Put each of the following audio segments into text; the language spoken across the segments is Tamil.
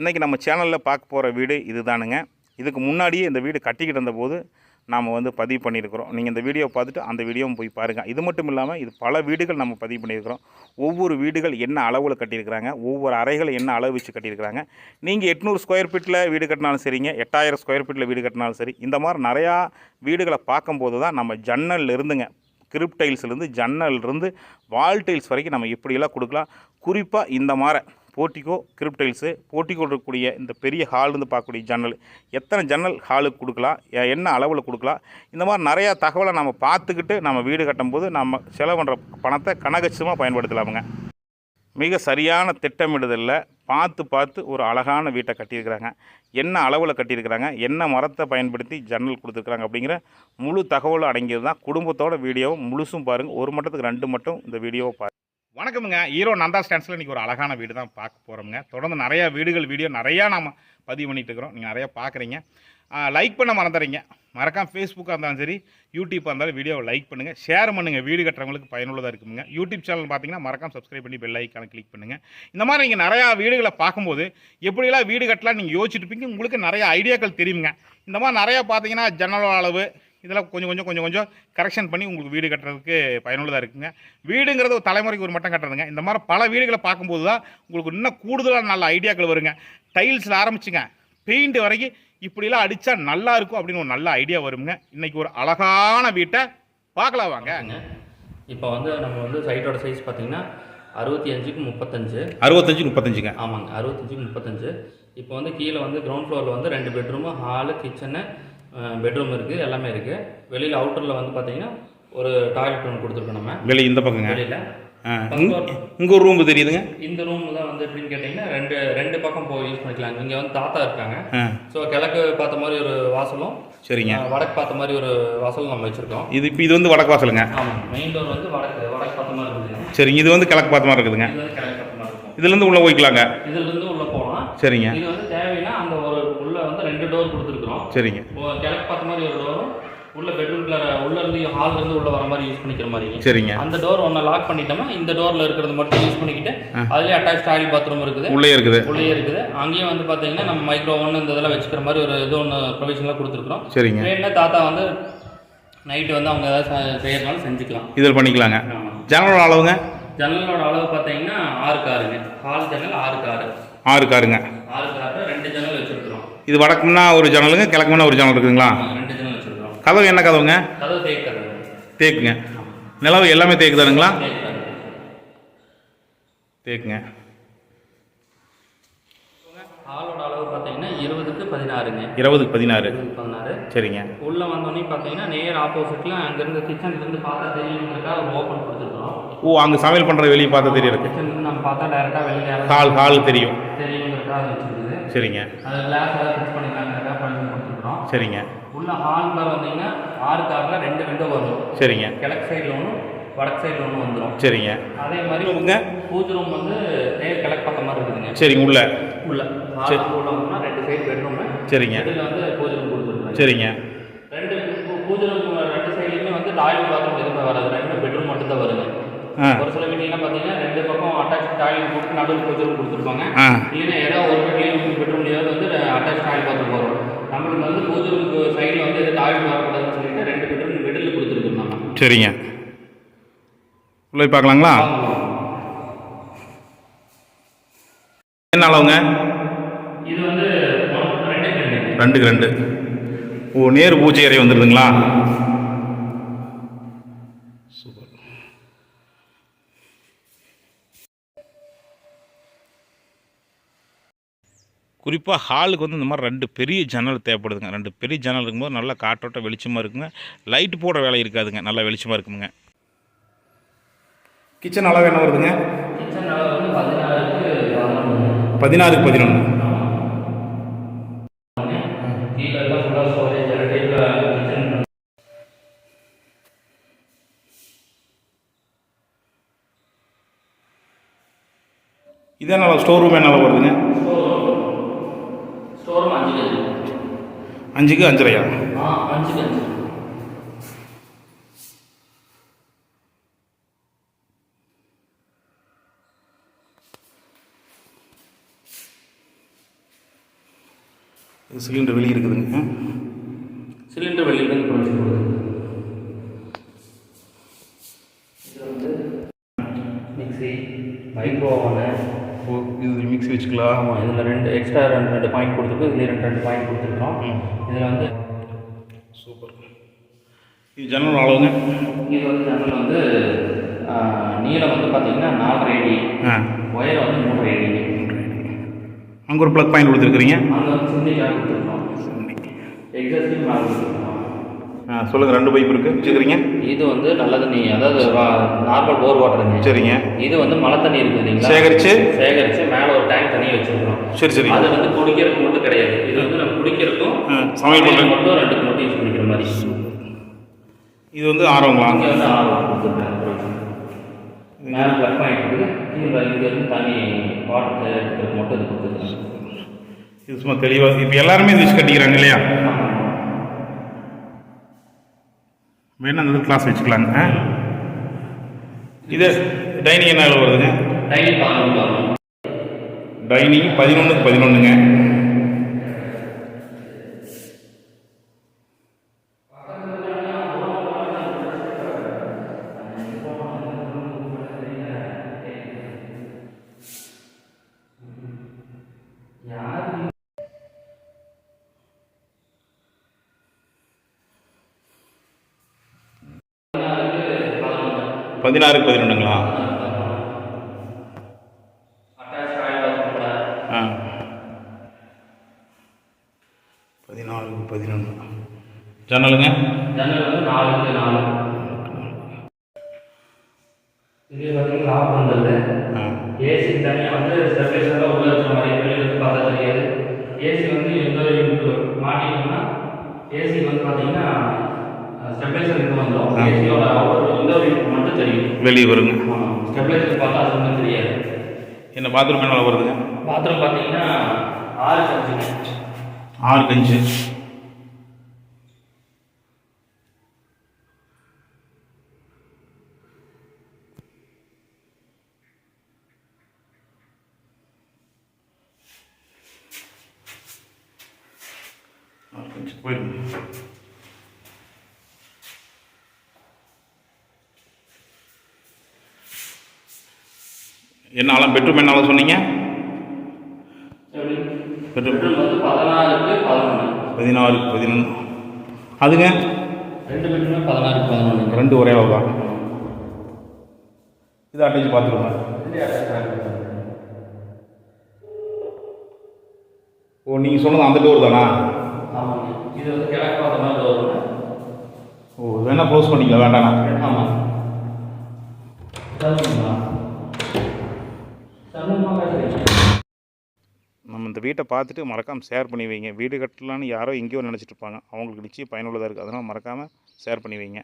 இன்றைக்கி நம்ம சேனலில் பார்க்க போகிற வீடு இதுதானுங்க. இதுக்கு முன்னாடியே இந்த வீடு கட்டிக்கிட்டு இருந்தபோது நாம் வந்து பதிவு பண்ணியிருக்கிறோம். நீங்கள் இந்த வீடியோவை பார்த்துட்டு அந்த வீடியோவும் போய் பாருங்கள் இது மட்டும் இல்லாமல் இது பல வீடுகள் நம்ம பதிவு பண்ணியிருக்கிறோம். ஒவ்வொரு வீடுகள் என்ன அளவில் கட்டியிருக்கிறாங்க? ஒவ்வொரு அறைகளை என்ன அளவு வச்சு கட்டியிருக்கிறாங்க? நீங்கள் எட்நூறு ஸ்கொயர் ஃபீட்டில் வீடு கட்டினாலும் சரிங்க எட்டாயிரம் ஸ்கொயர் ஃபீட்டில் வீடு கட்டினாலும் சரி இந்த மாதிரி நிறையா வீடுகளை பார்க்கும்போது தான் நம்ம ஜன்னல்ல இருந்துங்க கிரிப் டைல்ஸ்லேருந்து ஜன்னல்லேருந்து வால் டைல்ஸ் வரைக்கும் நம்ம எப்படியெல்லாம் கொடுக்கலாம். குறிப்பாக இந்த மாதிரி போர்ட்டிகோ கிரிப்டைல்ஸு. போர்ட்டிகோ இருக்கக்கூடிய இந்த பெரிய ஹால்லேருந்து பார்க்கக்கூடிய ஜன்னல். எத்தனை ஜன்னல் ஹாலுக்கு கொடுக்கலாம்? என்ன அளவில் கொடுக்கலாம்? இந்த மாதிரி நிறையா தகவலை நம்ம பார்த்துக்கிட்டு நம்ம வீடு கட்டும்போது நம்ம செலவு பண்ணுற பணத்தை கனகச்சிதமாக பயன்படுத்தலாமுங்க. மிக சரியான திட்டமிடுதலில். பார்த்து பார்த்து ஒரு அழகான வீட்டை கட்டியிருக்கிறாங்க. என்ன அளவில் கட்டியிருக்கிறாங்க? என்ன மரத்தை பயன்படுத்தி ஜன்னல் கொடுத்துருக்குறாங்க அப்படிங்கிற முழு தகவலும் அடங்கியது தான் குடும்பத்தோட வீடியோவும் முழுசும் பாருங்கள் ஒரு மட்டத்துக்கு ரெண்டு மட்டும் இந்த வீடியோவை பாருங்கள் வணக்கமுங்க. ஈரோ நந்தா ஸ்டாண்ட்ஸில் இன்றைக்கி ஒரு அழகான வீடு தான் பார்க்க போகிறோமுங்க தொடர்ந்து நிறையா வீடுகள் வீடியோ நிறையா நம்ம பதிவு பண்ணிட்டு இருக்கிறோம். நீங்கள் நிறையா பார்க்குறீங்க. லைக் பண்ண மறந்துறீங்க. மறக்காம ஃபேஸ்புக்காக இருந்தாலும் சரி யூடியூப்பாக இருந்தாலும் வீடியோவை லைக் பண்ணுங்கள் ஷேர் பண்ணுங்கள் வீடு கட்டுறவங்களுக்கு பயனுள்ளதாக இருக்குங்க யூடியூப் சேனல் பார்த்தீங்கன்னா மறக்காம சப்ஸ்கிரைப் பண்ணி பெல் ஐக்கான கிளிக் பண்ணுங்கள் இந்த மாதிரி நீங்கள் நிறையா வீடுகளை பார்க்கும்போது எப்படிலாம் வீடு கட்டலாம் நீங்கள் யோசிச்சுட்டு இருப்பீங்க உங்களுக்கு நிறைய ஐடியாக்கள் தெரியுங்க இந்த மாதிரி நிறையா பார்த்தீங்கன்னா ஜன்னல் அளவு இதெல்லாம் கொஞ்சம் கொஞ்சம் கொஞ்சம் கொஞ்சம் கரெக்ஷன் பண்ணி உங்களுக்கு வீடு கட்டுறதுக்கு பயனுள்ளதாக இருக்குங்க. வீடுங்கிறது ஒரு தலைமுறைக்கு ஒரு மட்டம் கட்டுறதுங்க. இந்த மாதிரி பல வீடுகளை பார்க்கும்போது தான் உங்களுக்கு இன்னும் கூடுதலாக நல்ல ஐடியாக்கள் வருங்க. டைல்ஸில் ஆரம்பிச்சுங்க. பெயிண்ட் வரைக்கும் இப்படிலாம் அடித்தா நல்லா இருக்கும் அப்படின்னு ஒரு நல்ல ஐடியா வருங்க. இன்னைக்கு ஒரு அழகான வீட்டை பார்க்கலாம் வாங்க. இப்போ வந்து நம்ம வந்து சைட்டோட சைஸ் பார்த்தீங்கன்னா அறுபத்தி அஞ்சுக்கு முப்பத்தஞ்சு. அறுபத்தஞ்சு முப்பத்தஞ்சுங்க. ஆமாங்க. அறுபத்தஞ்சுக்கு முப்பத்தஞ்சு. இப்போ வந்து கீழே வந்து கிரவுண்ட் ஃப்ளோரில் வந்து ரெண்டு பெட்ரூமு ஹாலு கிச்சனு பெட்ரூம் இருக்குது எல்லாமே இருக்குது வெளியில் அவுட்டரில் வந்து பார்த்தீங்கன்னா ஒரு டாய்லெட் ஒன்று கொடுத்துருக்கோம் நம்ம. வெளியே இந்த பக்கங்க? வெளியில். இங்கே ஒரு ரூம் தெரியுதுங்க? இந்த ரூம் தான் வந்து எப்படின்னு கேட்டிங்கன்னா ரெண்டு ரெண்டு பக்கம் போய் யூஸ் பண்ணிக்கலாம். இங்கே வந்து தாத்தா இருக்காங்க. ஸோ கிழக்கு பார்த்த மாதிரி ஒரு வாசலும் சரிங்க. வடக்கு பார்த்த மாதிரி ஒரு வாசலும் நம்ம வச்சுருக்கோம். இது இப்போ இது வந்து வடக்கு வாசலுங்க? ஆமாம் மெயின் டோர் வந்து வடக்கு வடக்கு பார்த்த மாதிரி இருக்குது. சரிங்க. இது வந்து கிழக்கு பார்த்த மாதிரி இருக்குதுங்க. இதுலேருந்து உள்ளே போய்க்கலாங்க. இதுல இருந்து உள்ள சரிங்க. இது வந்து தேவைன்னா அந்த ஒரு உள்ள வந்து ரெண்டு டோர் கொடுத்துருக்குறோம். சரிங்க. கிழக்கு பார்த்த மாதிரி ஒரு டோரும் உள்ள பெட்ரூம்ல உள்ள இருந்து ஹால்ல இருந்து உள்ள வர மாதிரி யூஸ் பண்ணிக்கிற மாதிரி. சரிங்க. அந்த டோர் ஒன்று லாக் பண்ணிட்டோம்னா இந்த டோர்ல இருக்கிறது மட்டும் யூஸ் பண்ணிக்கிட்டு அதுலயே அட்டாச் டாய்லெட் பாத்ரூம் இருக்குது. உள்ளே இருக்குது. உள்ளே இருக்குது. அங்கேயும் வந்து பாத்தீங்கன்னா நம்ம மைக்ரோ ஒன்று இந்த இதெல்லாம் வச்சுக்கிற மாதிரி ஒரு இது ஒன்று ப்ரொவிஷன்லாம் கொடுத்துருக்குறோம். சரிங்க. வேணும்னா தாத்தா வந்து நைட்டு வந்து அவங்க ஏதாவது செ- செய்யறதுனாலும் செஞ்சுக்கலாம். இதில் பண்ணிக்கலாங்க. ஆமா. ஜன்னலோட அளவுங்க? ஜன்னலோட அளவு பார்த்தீங்கன்னா ஆறு காருங்க. ஹால் ஜன்னல் ஆறு காரு. ஆறு காருங்க. ஆறு காரு ரெண்டு ஜன்னல் வச்சிருக்கிறோம். இது வடக்குன்னா ஒரு ஜன்னலுங்க கிழக்குன்னா ஒரு ஜன்னல் இருக்குதுங்களா? ரெண்டு ஜன்னல் வச்சிருக்கிறோம். கதவு என்ன கதவுங்க? கதவு தேக்கு கதவு. தேக்குங்க. நிலவு எல்லாமே தேக்கு தானுங்களா. தேக்குங்க. ஹாலோட அளவு பார்த்தீங்கன்னா இருபதுக்கு பதினாறுங்க. இருபதுக்கு பதினாறு. பதினாறு. சரிங்க. உள்ள வந்தோடனே பார்த்தீங்கன்னா நேர் ஆப்போசிட்ல அங்கேருந்து கிச்சன்லேருந்து பார்த்தா தெரியுங்கிறதுக்காக ஓப்பன் கொடுத்துருக்கோம் ஓ அங்கே சமையல் பண்ணுற வெளியே பார்த்தா தெரியும் கிச்சன்லேருந்து நம்ம பார்த்தா டேரெக்டாக வெளியே ஹால் ஹால் தெரியும். தெரியுங்கிறதுக்காக வச்சுருக்குது. சரிங்க. அது கிளாஸ் ஏதாவது ஃபிக்ஸ் பண்ணிக்கலாங்கிறதுக்காக பண்ணி கொடுத்துருக்குறோம். சரிங்க. உள்ள ஹால்குள்ள வந்தீங்கன்னா ஆறு காரில் ரெண்டு விண்டோ வரும். சரிங்க. கிழக்கு சைடில் ஒன்று வடக்கு சைடில் ஒன்று வந்துடும் சரிங்க. அதே மாதிரி ரூமுங்க? பூஜை ரூம் வந்து நேர் கிழக்கு பக்கம் மாதிரி இருக்குதுங்க. சரிங்க உள்ள. உள்ள. சரி. ஹால் உள்ள வந்தோம்னா ரெண்டு சைடு பெட்ரூமு சரிங்க. இதில் வந்து பூஜை ரூம் கொடுத்துருக்காங்க. சரிங்க. ரெண்டு பூஜை ரூம் ரெண்டு சைடுலையுமே வந்து டாய்லெட் பாத்ரூம் எதுவுமே வராது. ரெண்டு பெட்ரூம் மட்டும் தான் ஆ. ஒரு சில வீட்லாம் பார்த்தீங்கன்னா ரெண்டு பக்கம் அட்டாச் டாய்லெட் போட்டு நடுவில் பூஜை ரூம் கொடுத்துருப்பாங்க. இல்லைன்னா ஏதோ ஒரு பெட்லையும் பெட்ரூம்லையாவது வந்து அட்டாச் டாய்லெட் பாத்ரூம் வரும் நம்மளுக்கு வந்து பூஜை ரூமுக்கு சைடில் வந்து எது டாய்லெட் வரக்கூடாதுன்னு சொல்லிட்டு ரெண்டு பெட்ரூம் மிடில் கொடுத்துருக்கோம் சரிங்க. உள்ள போய் பார்க்கலாங்களா? என்ன அளவுங்க இது வந்து ரெண்டுக்கு ரெண்டு ஓ நேரு பூஜை அறை வந்துடுதுங்களா சூப்பர். குறிப்பாக ஹாலுக்கு வந்து இந்த மாதிரி ரெண்டு பெரிய ஜன்னல் தேவைப்படுதுங்க. ரெண்டு பெரிய ஜன்னல் இருக்கும்போது நல்லா காற்றோட்ட வெளிச்சமாக இருக்குங்க. லைட் போடுற வேலை இருக்காதுங்க. நல்லா வெளிச்சமாக இருக்குங்க. கிச்சன் அளவு என்ன வருதுங்க? பதினாறுக்கு பதினொன்று கீழே எல்லாம் ஃபுல்லாக ஸ்டோரேஜ் டைப்பில் கிச்சன் இதான் நல்லா ஸ்டோர் ரூம் என்ன வருதுங்க? அஞ்சுக்கு அஞ்சரையா? ஆ அஞ்சு. சிலிண்டர் வெளியே இருக்குதுங்க. சிலிண்டர் வெளியிலேருந்து ப்ரொவிஷன் கொடுக்குது இது வந்து மிக்ஸி மைக்ரோ ஓவனு ஓ இது மிக்ஸி வச்சுக்கலாம். ஆமாம் இதில் ரெண்டு எக்ஸ்ட்ரா ரெண்டு ரெண்டு பாயிண்ட் கொடுத்துருக்கு. இதுலேயே ரெண்டு ரெண்டு பாயிண்ட் கொடுத்துருக்கோம் இதில் வந்து சூப்பர். இது ஜன்னல் அளவுங்க. இது வந்து ஜன்னல் வந்து நீளம் வந்து பார்த்தீங்கன்னா நாலரை அடி ஒயர் வந்து மூன்றரை அடி. அங்கே ஒரு ப்ளக் பாயிண்ட் கொடுத்துருக்குறீங்க. ஆ சொல்லுங்கள் ரெண்டு பைப் இருக்குது வச்சுக்கிறீங்க இது வந்து நல்ல தண்ணி அதாவது நார்மல் போர் வாட்டர் தண்ணி. சரிங்க. இது வந்து மழை தண்ணி இருக்குது இல்லைங்களா? சேகரிச்சு? சேகரித்து மேலே ஒரு டேங்க் தண்ணி வச்சுருக்கோம் சரி சரி அது வந்து குடிக்கிறதுக்கு மட்டும் கிடையாது. இது வந்து நம்ம குடிக்கிறதுக்கும் சமையல் பண்ணுறது மட்டும் ரெண்டுக்கு மட்டும் யூஸ் பண்ணிக்கிற மாதிரி. இது வந்து ஆரவங்களா? அங்கே வந்து ஆர்வம் கொடுத்துருக்காங்க. மேலே ப்ளக் பாயிண்ட் இருக்குது கீழே இங்கே இருந்து தண்ணி வாட்டர் மட்டும் இது கொடுத்துருக்காங்க. இது சும்மா தெளிவாக இப்போ எல்லாருமே வச்சு கட்டிக்கிறாங்க இல்லையா? வேணா அந்த கிளாஸ் வச்சுக்கலாங்க? இது டைனிங் என்ன வருதுங்க? டைனிங் பதினொன்றுக்கு பதினொன்றுங்க. பதினாறுக்கு பதினொன்றுங்களா ஆ. பதினாலுக்கு பதினொன்று ஜன்னலுங்க. ஜன்னல் வந்து நாலுக்கு நாலு. இது பார்த்தீங்கன்னா லாக் பண்ணுறது ஆ. ஏசி தனியாக வந்து ஸ்டெபிலைசரில் உள்ள இருக்கிற மாதிரி வெளியில இருந்து பார்த்தா தெரியாது. ஏசி வந்து எந்த மாட்டிட்டோம்னா ஏசி வந்து பார்த்தீங்கன்னா ஸ்டெபிலைசர் வந்துடும். ஏசியோட யூனிட் மட்டும் தெரியும். வெளியே வருங்க. ஸ்டெபிலைசர் பார்த்தா அது ஒன்றும் தெரியாது. என்ன பாத்ரூம் என்ன வருதுங்க பாத்ரூம் பார்த்தீங்கன்னா ஆறு கஞ்சு. ஆறு கஞ்சு. போயிருங்க என்ன ஆளம் பெட்ரூம். என்ன ஆளம் சொன்னீங்க பெட்ரூம் பதினாறு பதினொன்று அதுங்க? ரெண்டு பெட்ரூமே பதினாறுக்கு பதினொன்று ரெண்டு ஒரே அளவு தான் இது அட்டேஜ் பார்த்துக்கோங்க. ஓ நீங்கள் சொன்னது அந்த டோர் தானா? இது வந்து கிழக்கு பார்த்த மாதிரி வருங்க ஓ வேணா க்ளோஸ் பண்ணிக்கலாம். வேண்டாண்ணா ஆமாம் வீட்டை பார்த்துட்டு மறக்காமல் ஷேர் பண்ணி வைங்க. வீடு கட்டலான்னு யாரோ எங்கேயோ நினச்சிட்டு இருப்பாங்க. அவங்களுக்கு நிச்சயம் பயனுள்ளதாக இருக்குது அதனால் மறக்காமல் ஷேர் பண்ணி வைங்க.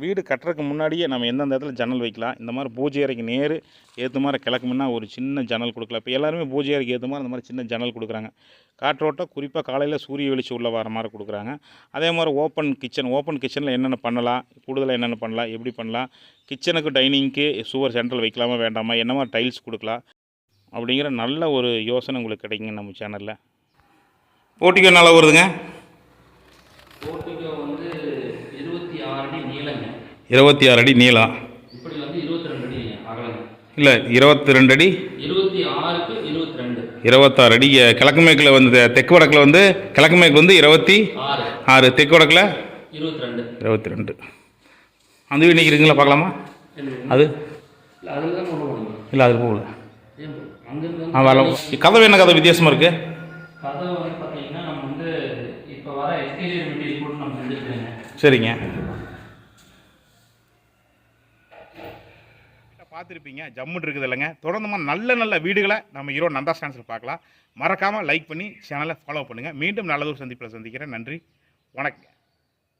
வீடு கட்டுறதுக்கு முன்னாடியே நம்ம எந்தெந்த இடத்துல ஜன்னல் வைக்கலாம். இந்த மாதிரி பூஜை அறைக்கு நேர் ஏற்ற மாதிரி கிழக்குமுன்னா ஒரு சின்ன ஜன்னல் கொடுக்கலாம். இப்போ எல்லாருமே பூஜை அறைக்கு ஏற்ற மாதிரி அந்த மாதிரி சின்ன ஜன்னல் கொடுக்குறாங்க. காற்றோட்டம் குறிப்பாக காலையில் சூரிய வெளிச்சம் உள்ள வர மாதிரி கொடுக்குறாங்க. அதே மாதிரி ஓப்பன் கிச்சன் ஓப்பன் கிச்சனில் என்னென்ன பண்ணலாம்? கூடுதலாக என்னென்ன பண்ணலாம்? எப்படி பண்ணலாம்? கிச்சனுக்கு டைனிங்க்கு சுவர் சென்ட்ரல் வைக்கலாமா வேண்டாமா? என்ன மாதிரி டைல்ஸ் கொடுக்கலாம்? அப்படிங்கிற நல்ல ஒரு யோசனை உங்களுக்கு கிடைக்குங்க நம்ம சேனலில் போட்டிக்கு நல்லா வருதுங்க? போர்ட்டிகோ வந்து இருபத்தி ஆறு அடி நீளங்க. இருபத்தி ஆறு அடி நீளம் இப்படி வந்து இருபத்தி ரெண்டு அடி அகலங்க. இல்லை இருபத்தி ரெண்டு அடி? இருபத்தி ஆறுக்கு இருபத்தி ரெண்டு. இருபத்தாறு அடி கிழக்கு மேற்கில் வந்து தெற்கு வடக்கில் வந்து கிழக்கு மேற்கு வந்து இருபத்தி ஆறு. தெற்கு வடக்கில்? இருபத்தி ரெண்டு. இருபத்தி ரெண்டு. அந்த வீடு நிற்கிறீங்களா பார்க்கலாமா? அது? இல்லை அதில் போகல. ஆ வரலாம் கதவு என்ன கதை வித்தியாசமாக இருக்குது கதவு வந்து பார்த்தீங்கன்னா நம்ம வந்து இப்போ வர எக்ஸ்டீரியர் மெட்டீரியல் கூட நம்ம செஞ்சுருக்கோங்க. சரிங்க. பார்த்துருப்பீங்க ஜம்முன்னு இருக்குது இல்லைங்க. தொடர்ந்துமா நல்ல நல்ல வீடுகளை நம்ம ஈரோ நந்தா ஸ்டான்ஸில் பார்க்கலாம். மறக்காமல் லைக் பண்ணி சேனலை ஃபாலோ பண்ணுங்கள் மீண்டும் நல்லதொரு சந்திப்பில் சந்திக்கிறேன். நன்றி. வணக்கம்.